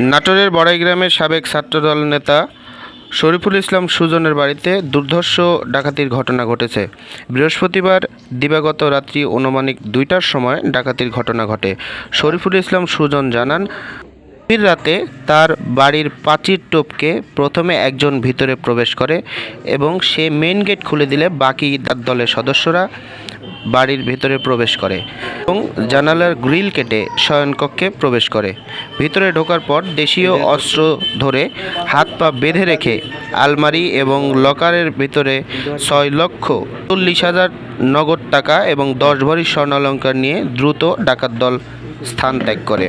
নাটোরের বড়াই গ্রামের সাবেক ছাত্রদল নেতা শরীফুল ইসলাম সুজনের বাড়িতে দুর্ধর্ষ ডাকাতির ঘটনা ঘটেছে। বৃহস্পতিবার দিবাগত রাত্রি অনুমানিক দুইটার সময় ডাকাতির ঘটনা ঘটে। শরীফুল ইসলাম সুজন জানান রাতে তার বাড়ির প্রাচীর টোপকে প্রথমে একজন ভিতরে প্রবেশ করে এবং সে মেইন গেট খুলে দিলে বাকি তার দলের সদস্যরা বাড়ির ভিতরে প্রবেশ করে এবং জানালার গ্রিল কেটে শয়নকক্ষে প্রবেশ করে। ভিতরে ঢোকার পর দেশীয় অস্ত্র ধরে হাত পা বেঁধে রেখে আলমারি এবং লকারের ভিতরে ছয় লক্ষ চল্লিশ হাজার নগদ টাকা এবং দশ ভরি স্বর্ণালঙ্কার নিয়ে দ্রুত ডাকাত দল স্থান ত্যাগ করে।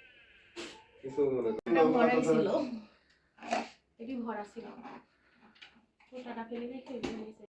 ভরা ছিল। এটি ভরা ছিল। ফেলে রেখে